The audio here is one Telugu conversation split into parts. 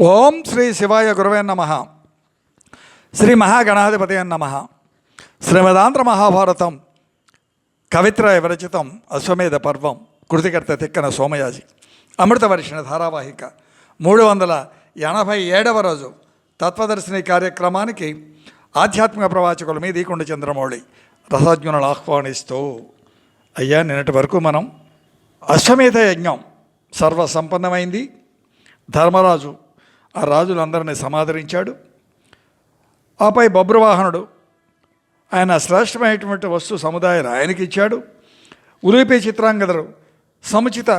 ఓం శ్రీ శివాయ గురవే నమ. శ్రీ మహాగణాధిపతి నమ. శ్రీమదాంధ్ర మహాభారతం కవిత్ర విరచితం అశ్వమేధ పర్వం కృతికర్త తిక్కన సోమయాజి. అమృతవర్షిణ ధారావాహిక మూడు వందల ఎనభై ఏడవ రోజు తత్వదర్శిని కార్యక్రమానికి ఆధ్యాత్మిక ప్రవాచకుల మీద ఈకొండ చంద్రమౌళి రసజ్ఞులను ఆహ్వానిస్తూ. అయ్యా నిన్నటి వరకు మనం అశ్వమేధ యజ్ఞం సర్వసంపన్నమైంది. ధర్మరాజు ఆ రాజులందరినీ సమాదరించాడు. ఆపై బబ్రువాహనుడు ఆయన శ్రేష్టమైనటువంటి వస్తు సముదాయాలు ఆయనకి ఇచ్చాడు. ఉలిపి చిత్రాంగదరు సముచిత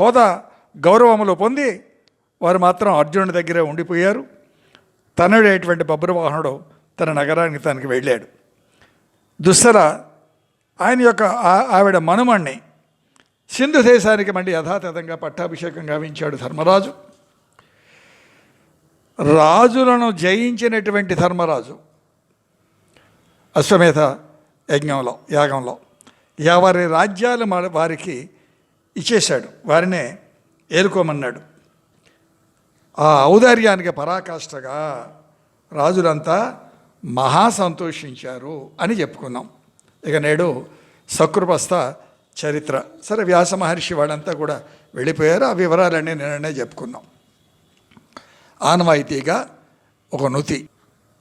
హోదా గౌరవములు పొంది వారు మాత్రం అర్జునుడి దగ్గరే ఉండిపోయారు. తనుడైనటువంటి బబ్రువాహనుడు తన నగరానికి తనకి వెళ్ళాడు. దుస్సర ఆయన యొక్క ఆ- ఆవిడ మనుమణ్ణి సింధు దేశానికి మళ్ళీ యథాతథంగా పట్టాభిషేకం గావించాడు ధర్మరాజు. రాజులను జయించినటువంటి ధర్మరాజు. అశ్వమేధ యజ్ఞంలో యాగంలో ఎవరి రాజ్యాలు వారికి ఇచ్చేశాడు. వారినే ఏలుకోమన్నాడు. ఆ ఔదార్యానికి పరాకాష్ఠగా రాజులంతా మహా సంతోషించారు అని చెప్పుకున్నాం. ఇక నేడు సకృపస్థ చరిత్ర. సరే వ్యాస మహర్షి వాళ్ళంతా కూడా వెళ్ళిపోయారు. ఆ వివరాలన్నీ నిన్ననే చెప్పుకున్నాం. ఆనవాయితీగా ఒక నుతి.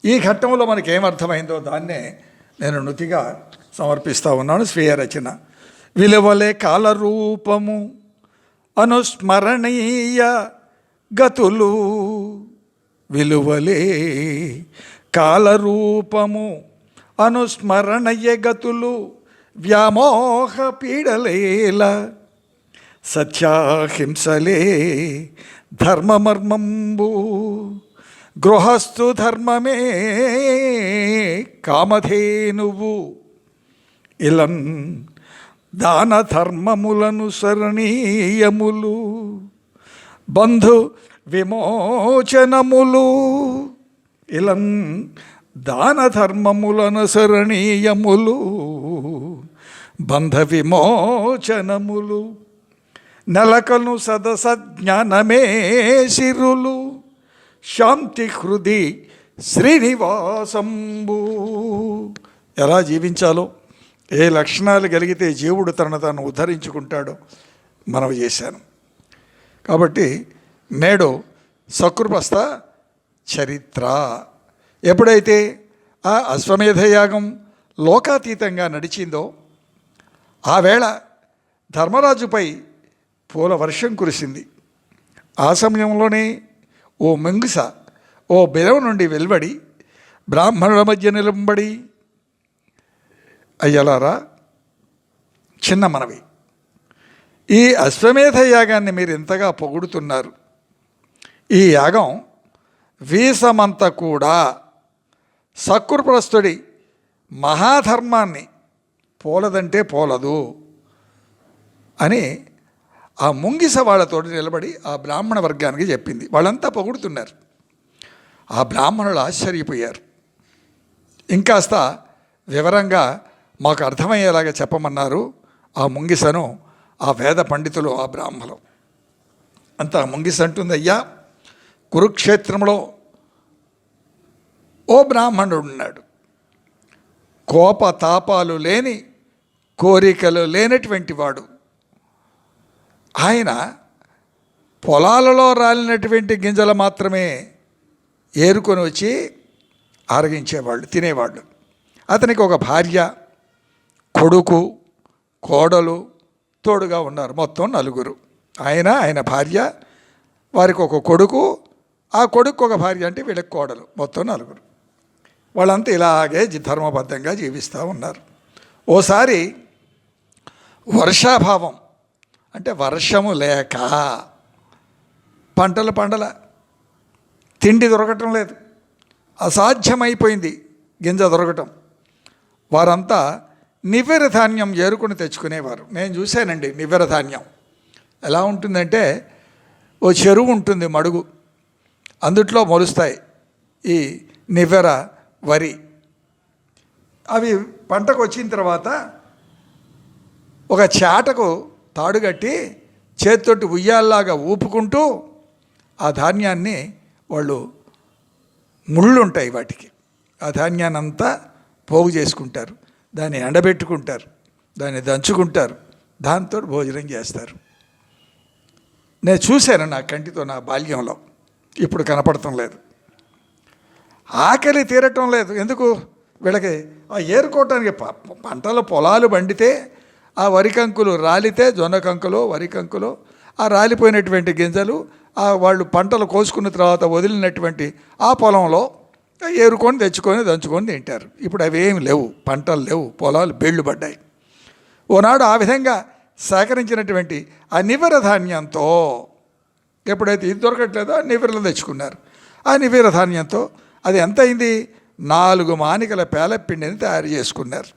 ఈ ఘట్టంలో మనకి ఏమర్థమైందో దాన్నే నేను నుతిగా సమర్పిస్తా ఉన్నాను స్వీయ రచన. విలువలే కాలరూపము అనుస్మరణీయ గతులు. విలువలే కాలరూపము అనుస్మరణీయ గతులు వ్యామోహ పీడలేలా. సత్యాహింసలే ధర్మమర్మంబు. గృహస్థు ధర్మమే కామధేనువు. ఇలన్ దాన ధర్మములను సరణీయములు. బంధు విమోచనములు. ఇలన్ దాన ధర్మములను సరణీయములు. బంధ విమోచనములు. నలకను సదస జ్ఞానమే శిరులు శాంతి హృది శ్రీనివాసంబు. ఎలా జీవించాలో ఏ లక్షణాలు కలిగితే జీవుడు తనను తాను ఉద్ధరించుకుంటాడో మనవి చేశాను. కాబట్టి నేడు సకృపస్థ చరిత్ర. ఎప్పుడైతే ఆ అశ్వమేధయాగం లోకాతీతంగా నడిచిందో ఆ వేళ ధర్మరాజుపై పూల వర్షం కురిసింది. ఆ సమయంలోనే ఓ మెంగుస ఓ బిలం నుండి వెలువడి బ్రాహ్మణుల మధ్య నిలంబడి అయ్యలారా చిన్న మనవి ఈ అశ్వమేధ యాగాన్ని మీరు ఇంతగా పొగుడుతున్నారు? ఈ యాగం వీసమంత కూడా. సకృప్రస్తుడి మహాధర్మాన్ని పోలదంటే పోలదు అని ఆ ముంగిస వాళ్ళతోటి నిలబడి ఆ బ్రాహ్మణ వర్గానికి చెప్పింది. వాళ్ళంతా పొగుడుతున్నారు. ఆ బ్రాహ్మణులు ఆశ్చర్యపోయారు. ఇంకాస్త వివరంగా మాకు అర్థమయ్యేలాగా చెప్పమన్నారు ఆ ముంగిసను ఆ వేద పండితులు ఆ బ్రాహ్మలు. అంత ముంగిస అంటుంది అయ్యా కురుక్షేత్రంలో ఓ బ్రాహ్మణుడు ఉన్నాడు. కోప తాపాలు లేని కోరికలు లేనటువంటి వాడు. ఆయన పొలాలలో రాలినటువంటి గింజలు మాత్రమే ఏరుకొని వచ్చి ఆరగించేవాళ్ళు తినేవాళ్ళు. అతనికి ఒక భార్య కొడుకు కోడలు తోడుగా ఉన్నారు. మొత్తం నలుగురు. ఆయన ఆయన భార్య వారికి ఒక కొడుకు ఆ కొడుకు ఒక భార్య అంటే వీళ్ళకి కోడలు. మొత్తం నలుగురు. వాళ్ళంతా ఇలాగే ధర్మబద్ధంగా జీవిస్తూ ఉన్నారు. ఓసారి వర్షాభావం అంటే వర్షము లేక పంటలు పండల. తిండి దొరకటం లేదు. అసాధ్యమైపోయింది గింజ దొరకటం. వారంతా నివ్వెర ధాన్యం ఏరుకుని తెచ్చుకునేవారు. నేను చూశానండి నివ్వెర ధాన్యం. ఎలా ఉంటుందంటే ఓ చెరువు ఉంటుంది మడుగు. అందుట్లో మొలుస్తాయి ఈ నివ్వెర వరి. అవి పంటకు వచ్చిన తర్వాత ఒక చాటకు తాడుగట్టి చేతితోటి ఉయ్యాల్లాగా ఊపుకుంటూ ఆ ధాన్యాన్ని వాళ్ళు ముళ్ళు ఉంటాయి వాటికి. ఆ ధాన్యాన్ని అంతా పోగు చేసుకుంటారు. దాన్ని ఎండబెట్టుకుంటారు. దాన్ని దంచుకుంటారు. దాంతో భోజనం చేస్తారు. నేను చూశాను నా కంటితో నా బాల్యంలో. ఇప్పుడు కనపడటం లేదు. ఆకలి తీరటం లేదు. ఎందుకు? వీళ్ళకి ఆ ఏరుకోవటానికి పంటలు పొలాలు పండితే ఆ వరి కంకులు రాలితే జొన్న కంకులు వరి కంకులు ఆ రాలిపోయినటువంటి గింజలు ఆ వాళ్ళు పంటలు కోసుకున్న తర్వాత వదిలినటువంటి ఆ పొలంలో ఏరుకొని తెచ్చుకొని దంచుకొని తింటారు. ఇప్పుడు అవి ఏమి లేవు పంటలు లేవు పొలాలు బెళ్ళు పడ్డాయి ఓనాడు ఆ విధంగా సేకరించినటువంటి ఆ నివర ధాన్యంతో ఎప్పుడైతే ఇది దొరకట్లేదో ఆ నివరలు తెచ్చుకున్నారు. ఆ నివర ధాన్యంతో అది ఎంత అయింది? నాలుగు మానికల పేలపిండిని తయారు చేసుకున్నారు.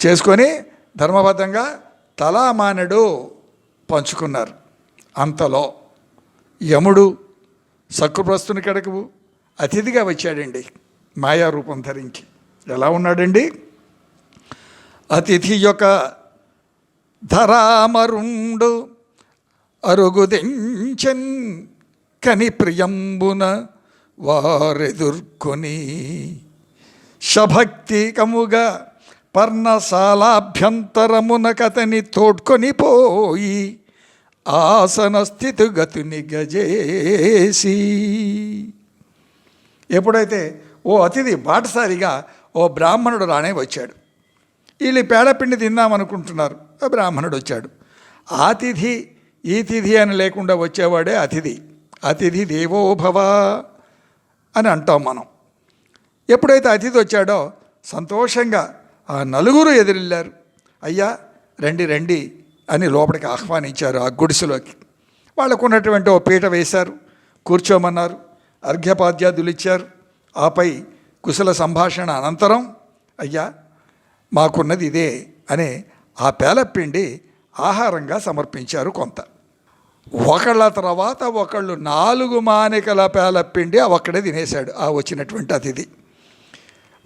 చేసుకొని ధర్మబద్ధంగా తలామానుడు పంచుకున్నారు. అంతలో యముడు సక్కుప్రస్తుని కడకు అతిథిగా వచ్చాడండి. మాయారూపం ధరించి. ఎలా ఉన్నాడండి? అతిథి యొక్క ధరామరుండు అరుగుదించన్ కని ప్రియంబున వారెదుర్కొని శభక్తికముగా పర్ణశాలాభ్యంతరమునకతని తోడ్కొని పోయి ఆసన స్థితిగతుని గజేసి. ఎప్పుడైతే ఓ అతిథి బాటసారిగా ఓ బ్రాహ్మణుడు రానే వచ్చాడు. వీళ్ళు పేడపిండి తిందామనుకుంటున్నారు. బ్రాహ్మణుడు వచ్చాడు. ఆతిథి ఈతిథి ఈ తిథి అని లేకుండా వచ్చేవాడే అతిథి. అతిథి దేవోభవ అని అంటాం మనం. ఎప్పుడైతే అతిథి వచ్చాడో సంతోషంగా ఆ నలుగురు ఎదిరిల్లారు. అయ్యా రండి రండి అని లోపలికి ఆహ్వానించారు ఆ గుడిసెలోకి. వాళ్ళకు ఉన్నటువంటి ఓ పీట వేశారు. కూర్చోమన్నారు. అర్ఘ్యపాద్యాదులు ఇచ్చారు. ఆపై కుశల సంభాషణ అనంతరం అయ్యా మాకున్నది ఇదే అని ఆ పేలపిండి ఆహారంగా సమర్పించారు కొంత. ఒకళ్ళ తర్వాత ఒకళ్ళు నాలుగు మానికల పేలపిండి ఒక్కడే తినేశాడు. ఆ వచ్చినటువంటి అతిథి.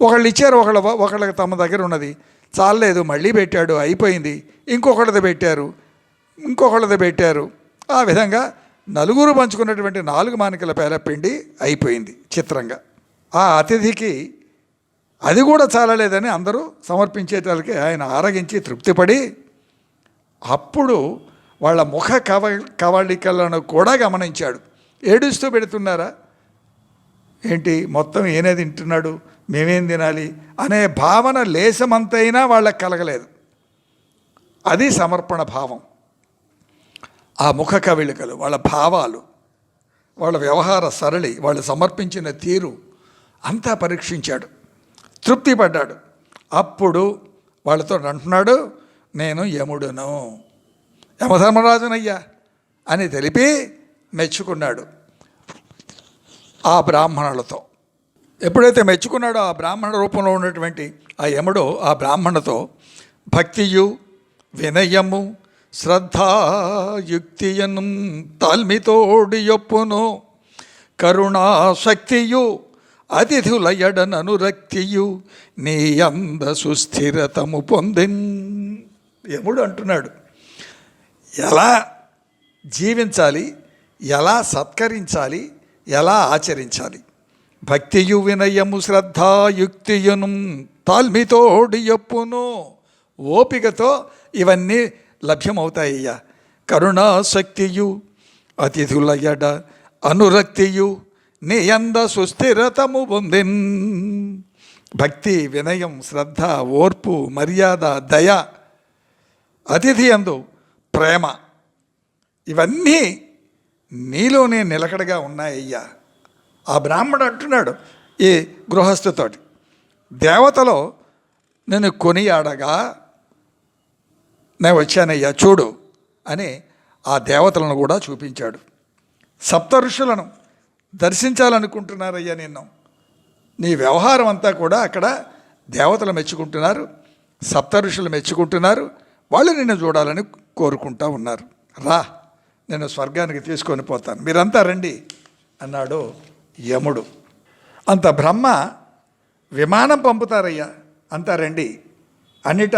ఒకళ్ళు ఇచ్చారు ఒకళ్ళ ఒకళ్ళకి తమ దగ్గర ఉన్నది. చాలలేదు మళ్ళీ పెట్టాడు అయిపోయింది. ఇంకొకళ్ళది పెట్టారు ఇంకొకళ్ళది పెట్టారు. ఆ విధంగా నలుగురు పంచుకున్నటువంటి నాలుగు మానికల పేలపిండి అయిపోయింది చిత్రంగా. ఆ అతిథికి అది కూడా చాలలేదని అందరూ సమర్పించేటలకి ఆయన ఆరగించి తృప్తిపడి అప్పుడు వాళ్ళ ముఖ కవ కవళికలను కూడా గమనించాడు. ఏడుస్తూ పెడుతున్నారా? ఏంటి మొత్తం ఏనే తింటున్నాడు మేమేం తినాలి అనే భావన లేశమంతైనా వాళ్ళకి కలగలేదు. అది సమర్పణ భావం. ఆ ముఖ కవిళికలు వాళ్ళ భావాలు వాళ్ళ వ్యవహార సరళి వాళ్ళు సమర్పించిన తీరు అంతా పరీక్షించాడు. తృప్తి పడ్డాడు. అప్పుడు వాళ్ళతో అంటున్నాడు నేను యముడును. యమధర్మరాజునయ్యా అని తెలిపి మెచ్చుకున్నాడు. ఆ బ్రాహ్మణులతో. ఎప్పుడైతే మెచ్చుకున్నాడో ఆ బ్రాహ్మణ రూపంలో ఉన్నటువంటి ఆ యముడు ఆ బ్రాహ్మణతో భక్తియు వినయము శ్రద్ధాయుక్తియను తాల్మితోడి యొప్పును కరుణాశక్తియు అతిథుల ఎడననురక్తియు నీ అంద సుస్థిరతము పొందిన్. యముడు అంటున్నాడు ఎలా జీవించాలి? ఎలా సత్కరించాలి? ఎలా ఆచరించాలి? భక్తియు వినయము శ్రద్ధాయుక్తియును తాల్మితోడి యొప్పును ఓపికతో ఇవన్నీ లభ్యమవుతాయ్యా. కరుణాశక్తియు అతిథుల ఎడ అనురక్తియు నీ అంద సుస్థిరతము పొందిన్. భక్తి వినయం శ్రద్ధ ఓర్పు మర్యాద దయ అతిథి అందు ప్రేమ ఇవన్నీ నీలోనే నిలకడగా ఉన్నాయ్యా. ఆ బ్రాహ్మడు అంటున్నాడు ఈ గృహస్థుతోటి దేవతలో నేను కొనియాడగా నేను వచ్చానయ్యా చూడు అని ఆ దేవతలను కూడా చూపించాడు. సప్త ఋషులను దర్శించాలనుకుంటున్నారయ్యా నిన్ను. నీ వ్యవహారం అంతా కూడా అక్కడ దేవతలు మెచ్చుకుంటున్నారు సప్త ఋషులు మెచ్చుకుంటున్నారు వాళ్ళు నిన్ను చూడాలని కోరుకుంటా ఉన్నారు. రా. నేను స్వర్గానికి తీసుకొని పోతాను. మీరంతా రండి అన్నాడు యముడు. అంత బ్రహ్మ విమానం పంపుతారయ్యా. అంతా రండి. అన్నిట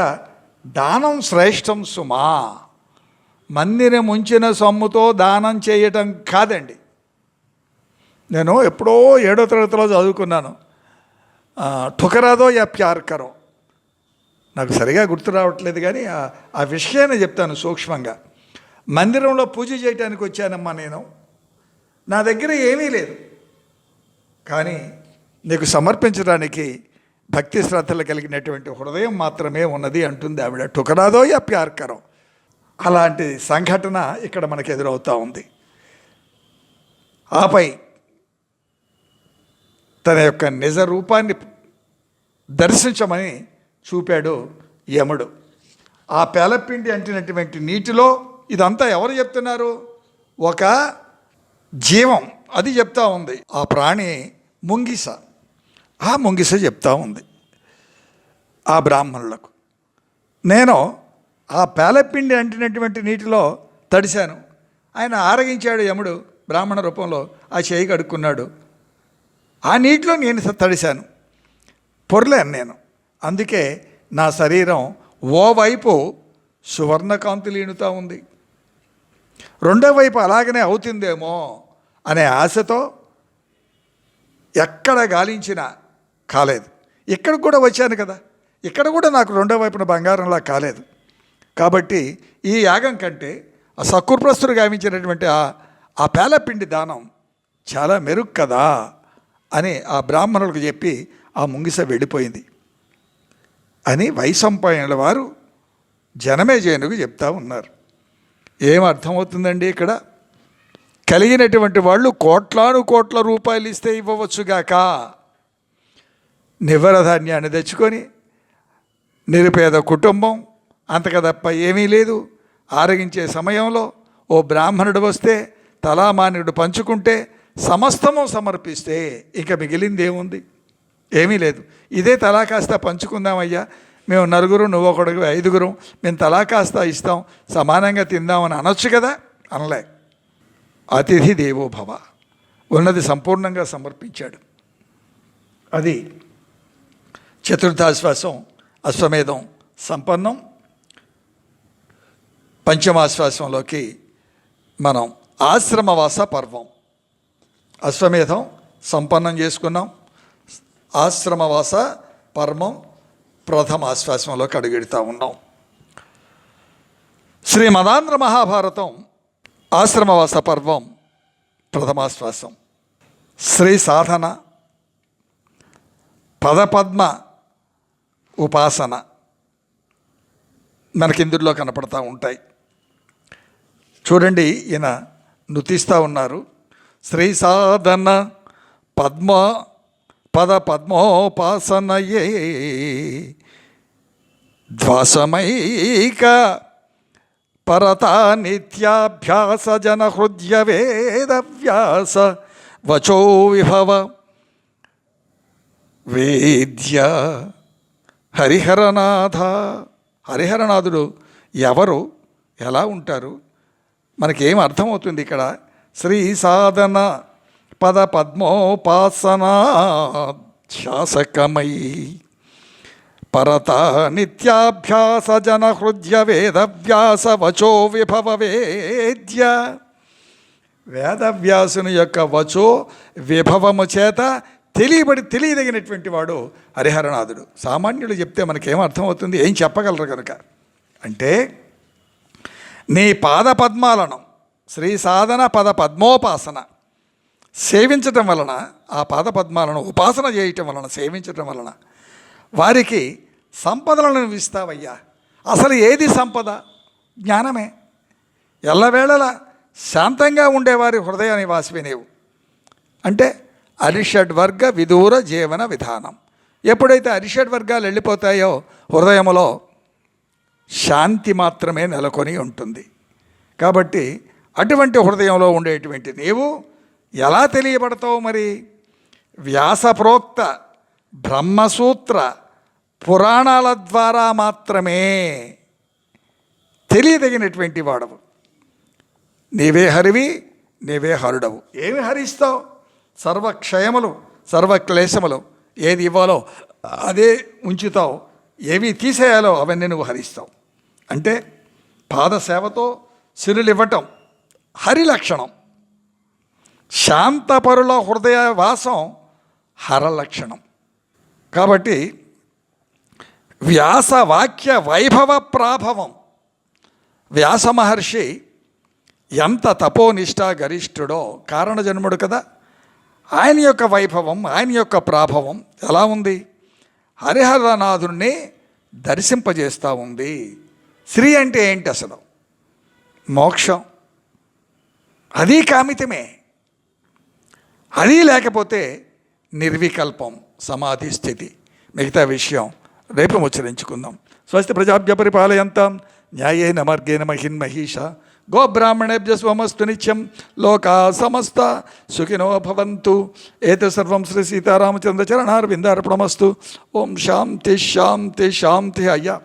దానం శ్రేష్టం సుమా. మందిరం ఉంచిన సొమ్ముతో దానం చేయటం కాదండి. నేను ఎప్పుడో ఏడో తరగతిలో చదువుకున్నాను. ఠుకరాదో యా ప్యార్ కరో. నాకు సరిగా గుర్తు రావట్లేదు కానీ ఆ విషయాన్ని చెప్తాను సూక్ష్మంగా. మందిరంలో పూజ చేయడానికి వచ్చానమ్మా నేను. నా దగ్గర ఏమీ లేదు. కానీ నీకు సమర్పించడానికి భక్తి శ్రద్ధలు కలిగినటువంటి హృదయం మాత్రమే ఉన్నది అంటుంది ఆవిడ. టుకరాదో యా ప్యార్కరం. అలాంటి సంఘటన ఇక్కడ మనకు ఎదురవుతూ ఉంది. ఆపై తన యొక్క నిజ రూపాన్ని దర్శించమని చూపాడు యముడు. ఆ పేలపిండి అంటినటువంటి నీటిలో ఇదంతా ఎవరు చెప్తున్నారు? ఒక జీవం. అది చెప్తా ఉంది. ఆ ప్రాణి ముంగిస. ఆ ముంగిస చెప్తా ఉంది. ఆ బ్రాహ్మణులకు. నేను ఆ పేలపిండి అంటినటువంటి నీటిలో తడిశాను. ఆయన ఆరగించాడు యముడు బ్రాహ్మణ రూపంలో. ఆ చేయి కడుక్కున్నాడు. ఆ నీటిలో నేను తడిశాను. పొరలేను నేను. అందుకే నా శరీరం ఓవైపు సువర్ణకాంతి లీనుతా ఉంది. రెండో వైపు అలాగనే అవుతుందేమో అనే ఆశతో ఎక్కడ గాలించినా కాలేదు. ఇక్కడ కూడా వచ్చాను కదా. ఇక్కడ కూడా నాకు రెండో వైపున బంగారంలా కాలేదు. కాబట్టి ఈ యాగం కంటే ఆ సక్కుర్ప్రస్తుడు గావించినటువంటి ఆ ఆ పేలపిండి దానం చాలా మెరుగు కదా అని ఆ బ్రాహ్మణులకు చెప్పి ఆ ముంగిస వెళ్ళిపోయింది. అని వైసంపాయనుల వారు జనమే జయనుకు చెప్తా ఉన్నారు. ఏం అర్థమవుతుందండి ఇక్కడ? కలిగినటువంటి వాళ్ళు కోట్లాను కోట్ల రూపాయలు ఇస్తే ఇవ్వవచ్చుగాక నివ్వర ధాన్యాన్ని తెచ్చుకొని నిరుపేద కుటుంబం అంతక తప్ప ఏమీ లేదు. ఆరగించే సమయంలో ఓ బ్రాహ్మణుడు వస్తే తలామానుడు పంచుకుంటే సమస్తము సమర్పిస్తే ఇక మిగిలింది ఏముంది ఏమీ లేదు. ఇదే తలా కాస్త పంచుకుందామయ్యా. మేము నలుగురు నువ్వు ఒకడు ఐదుగురు మేము తలా కాస్త ఇస్తాం సమానంగా తిందామని అనొచ్చు కదా? అనలే. అతిథి దేవోభవ. ఉన్నది సంపూర్ణంగా సమర్పించాడు. అది చతుర్థాశ్వాసం అశ్వమేధం సంపన్నం. పంచమాశ్వాసంలోకి మనం ఆశ్రమవాస పర్వం. అశ్వమేధం సంపన్నం చేసుకున్నాం. ఆశ్రమవాస పర్వం ప్రథమ ఆశ్వాసంలోకి అడుగెడుతూ ఉన్నాం. శ్రీ మదాంధ్ర మహాభారతం ఆశ్రమవాస పర్వం ప్రథమాశ్వాసం శ్రీ సాధన పదపద్మ ఉపాసన మనకి ఇందులో కనపడతా ఉంటాయి. చూడండి ఈయన నృతిస్తూ ఉన్నారు. శ్రీ సాధన పద్మ పద పద్మోపాసనయే ధ్వాసమైక పరత నిత్యాభ్యాస జన హృదయ వేదవ్యాస వచో విభవ వేద్య హరిహరనాథ. హరిహరనాథుడు ఎవరు? ఎలా ఉంటారు? మనకేం అర్థమవుతుంది ఇక్కడ? శ్రీ సాధన పద పద్మోపాసనా శాసకమై పరత నిత్యాభ్యాస జన హృదయ వేదవ్యాస వచో విభవ వేద్య వేదవ్యాసుని యొక్క వచో విభవము చేత తెలియబడి తెలియదగినటువంటి వాడు హరిహరనాథుడు. సామాన్యుడు చెప్తే మనకేం అర్థమవుతుంది? ఏం చెప్పగలరు కనుక? అంటే నీ పాద పద్మాలను శ్రీ సాధన పద పద్మోపాసన సేవించటం వలన ఆ పాద పద్మాలను ఉపాసన చేయటం వలన సేవించటం వలన వారికి సంపదలను ఇస్తావయ్యా. అసలు ఏది సంపద? జ్ఞానమే. ఎల్లవేళలా శాంతంగా ఉండేవారి హృదయ నివాసివి నీవు. అంటే అరిషడ్ వర్గ విదూర జీవన విధానం. ఎప్పుడైతే అరిషడ్ వర్గాలు వెళ్ళిపోతాయో హృదయములో శాంతి మాత్రమే నెలకొని ఉంటుంది. కాబట్టి అటువంటి హృదయంలో ఉండేటువంటి నీవు ఎలా తెలియబడతావు మరి? వ్యాసప్రోక్త బ్రహ్మసూత్ర పురాణాల ద్వారా మాత్రమే తెలియదగినటువంటి వాడవు. నీవే హరివి నీవే హరుడవు. ఏమి హరిస్తావు? సర్వక్షయములు సర్వక్లేశములు ఏది ఇవ్వాలో అదే ఉంచుతావు. ఏవి తీసేయాలో అవన్నీ నువ్వు హరిస్తావు. అంటే పాదసేవతో సిరులు ఇవ్వటం హరి లక్షణం. శాంతపరుల హృదయ వాసం హరలక్షణం. కాబట్టి వ్యాస వాక్య వైభవ ప్రాభవం. వ్యాస మహర్షి ఎంత తపోనిష్ట గరిష్ఠుడో కారణజన్ముడు కదా. ఆయన యొక్క వైభవం ఆయన యొక్క ప్రాభవం ఎలా ఉంది? హరిహరనాథుణ్ణి దర్శింపజేస్తూ ఉంది. శ్రీ అంటే ఏంటి అసలు? మోక్షం. అది కామితమే. అది లేకపోతే నిర్వికల్పం సమాధి స్థితి. మిగతా విషయం రేపు ముచ్చరించుకుందాం. స్వస్తి ప్రజాభ్య పరిపాలయంతాం. న్యాయేన మార్గేణ మహిన్ మహిష గోబ్రాహ్మణేభ్య స్వమస్తు నిత్యం. లోకా సమస్త. సుఖినో భవంతు. ఏత సర్వం శ్రీ సీతారామచంద్ర చరణార్విందార్పణమస్తు. ఓం శాంతి శాంతి శాంతి. అయ్యా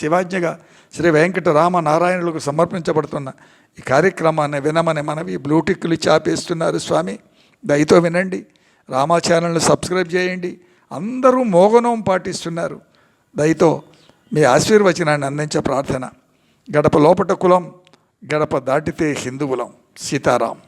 శివాజ్ఞగా శ్రీ వెంకటరామ నారాయణులకు సమర్పించబడుతున్న ఈ కార్యక్రమాన్ని వినమని మనవి బ్లూటిక్లు చాపేస్తున్నారు స్వామి. దయతో వినండి. రామా ఛానల్ని సబ్స్క్రైబ్ చేయండి. అందరూ మోగనం పాటిస్తున్నారు. దయతో మీ ఆశీర్వచనాన్ని అందించే ప్రార్థన. గడప లోపట కులం గడప దాటితే హిందువులం. సీతారాం.